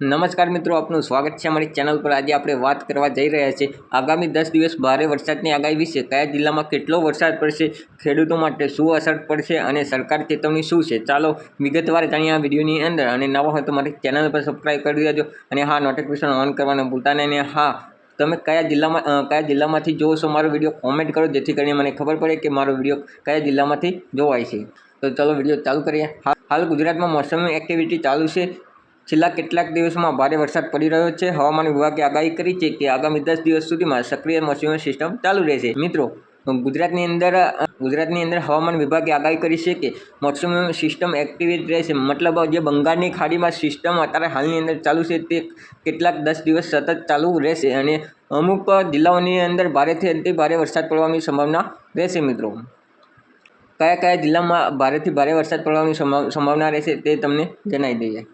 નમસ્કાર મિત્રો, આપનું સ્વાગત છે અમારી ચેનલ પર. આજે આપણે વાત કરવા જઈ રહ્યા છીએ આગામી દસ દિવસ ભારે વરસાદની આગાહી વિશે. કયા જિલ્લામાં કેટલો વરસાદ પડશે, ખેડૂતો માટે શું અસર પડશે અને સરકાર ચેતવણી શું છે? ચાલો વિગતવાર જાણીએ આ વિડીયોની અંદર. અને નવા હોય તો મારી ચેનલ પર સબસ્ક્રાઈબ કરી દેજો. અને હા નોટિફિકેશન ઓન કરવાનું ભૂલતા નહીં. અને હા, તમે કયા જિલ્લામાં કયા જિલ્લામાંથી જોવો મારો વીડિયો કોમેન્ટ કરો. જેથી કરીને મને ખબર પડે કે મારો વીડિયો કયા જિલ્લામાંથી જોવાય છે. તો ચાલો વીડિયો ચાલુ કરીએ. હાલ ગુજરાતમાં મોસમી એક્ટિવિટી ચાલુ છે. છેલ્લા કેટલાક દિવસોમાં ભારે વરસાદ પડી રહ્યો છે. હવામાન વિભાગે આગાહી કરી છે કે આગામી દસ દિવસ સુધીમાં સક્રિય મોસમી સિસ્ટમ ચાલુ રહેશે. મિત્રો, ગુજરાતની અંદર ગુજરાતની અંદર હવામાન વિભાગે આગાહી કરી છે કે મોસમી સિસ્ટમ એક્ટિવેટ રહેશે. મતલબ જે બંગાળની ખાડીમાં સિસ્ટમ અત્યારે હાલની અંદર ચાલુ છે તે કેટલાક દસ દિવસ સતત ચાલુ રહેશે અને અમુક જિલ્લાઓની અંદર ભારેથી અતિ ભારે વરસાદ પડવાની સંભાવના રહેશે, મિત્રો. કયા કયા જિલ્લામાં ભારેથી ભારે વરસાદ પડવાની સંભાવ- સંભાવના રહેશે તે તમને જણાવી દઈએ.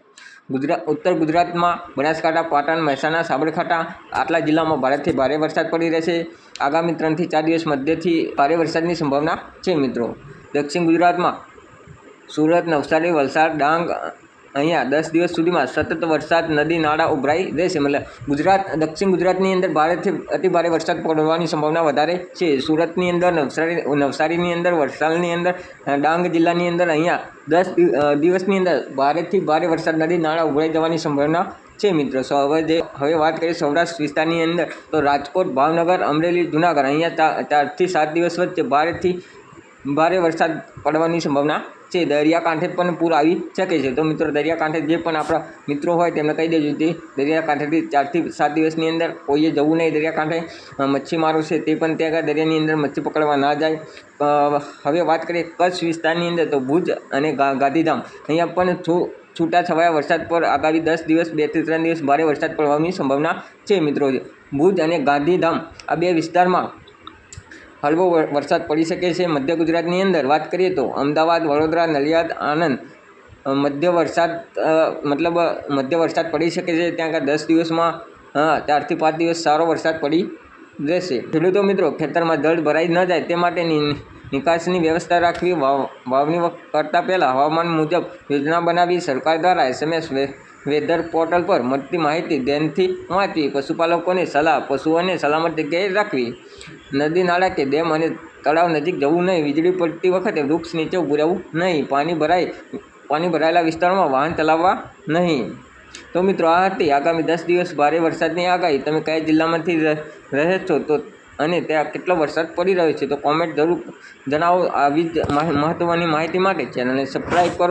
ગુજરાત, ઉત્તર ગુજરાતમાં બનાસકાંઠા, પાટણ, મહેસાણા, સાબરકાંઠા આટલા જિલ્લામાં ભારેથી ભારે વરસાદ પડી રહેશે આગામી ત્રણથી ચાર દિવસ મધ્યથી ભારે વરસાદની સંભાવના છે મિત્રો. દક્ષિણ ગુજરાતમાં સુરત નવસારી વલસાડ, ડાંગ અહીંયા દસ દિવસ સુધીમાં સતત વરસાદ, નદી, નાળા ઉભરાઈ રહેશે. મતલબ ગુજરાત, દક્ષિણ ગુજરાતની અંદર ભારેથી અતિ ભારે વરસાદ પડવાની સંભાવના વધારે છે. સુરતની અંદર, નવસારી, નવસારીની અંદર, વલસાડની અંદર, ડાંગ જિલ્લાની અંદર અહીંયા દસ દિવસની અંદર ભારેથી ભારે વરસાદ, નદી, નાળા ઉભરાઈ જવાની સંભાવના છે મિત્રો. સો હવે જે, હવે વાત કરીએ સૌરાષ્ટ્ર વિસ્તારની અંદર, તો રાજકોટ, ભાવનગર, અમરેલી, જુનાગઢ. અહીંયા ચારથી સાત દિવસ વચ્ચે ભારેથી ભારે વરસાદ પડવાની સંભાવના છે. દરિયાકાંઠે પણ પૂર આવી શકે છે. તો મિત્રો, દરિયાકાંઠે જે પણ આપણા મિત્રો હોય તેમને કહી દેજો તે દરિયાકાંઠેથી ચારથી સાત દિવસની અંદર કોઈએ જવું નહીં. દરિયાકાંઠે મચ્છીમારો છે તે પણ ત્યાં દરિયાની અંદર મચ્છી પકડવા ના જાય. હવે વાત કરીએ કચ્છ વિસ્તારની અંદર, તો ભુજ અને ગાંધીધામ. અહીંયા પણ છૂટા છવાયા વરસાદ પર આગામી દસ દિવસ બેથી ત્રણ દિવસ ભારે વરસાદ પડવાની સંભાવના છે મિત્રો. ભુજ અને ગાંધીધામ આ બે વિસ્તારમાં હળવો વરસાદ પડી શકે છે. મધ્ય ગુજરાતની અંદર વાત કરીએ તો અમદાવાદ, વડોદરા નડિયાદ આણંદ મધ્ય વરસાદ મતલબ મધ્ય વરસાદ પડી શકે છે. ત્યાં આગળ દસ દિવસમાં ચારથી પાંચ દિવસ સારો વરસાદ પડી રહેશે. ખેડૂતો મિત્રો, ખેતરમાં જળ ભરાઈ ન જાય તે માટેની નિકાસની વ્યવસ્થા રાખવી. વાવ, વાવણી કરતાં પહેલાં હવામાન મુજબ યોજના બનાવી સરકાર દ્વારા એસએમએસ વેધર પોર્ટલ પર મળતી માહિતી ધ્યાનથી વાંચવી પશુપાલકોની સલાહ, પશુઓને સલામત જગ્યાએ રાખવી. નદી નાળા કે ડેમ અને તળાવ નજીક જવું નહીં. વીજળી પડતી વખતે વૃક્ષ નીચે ઊભું નહીં. પાણી ભરાય, પાણી ભરાયેલા વિસ્તારમાં વાહન ચલાવવા નહીં. તો મિત્રો, આ હતી આગામી દસ દિવસ ભારે વરસાદની આગાહી. તમે કયા જિલ્લામાંથી રહે છો તો, અને ત્યાં કેટલો વરસાદ પડી રહ્યો છે તો કોમેન્ટ જરૂર જણાવો. આવી જ માહ- મહત્ત્વની માહિતી માટે ચેનલને સબસ્ક્રાઈબ કરો.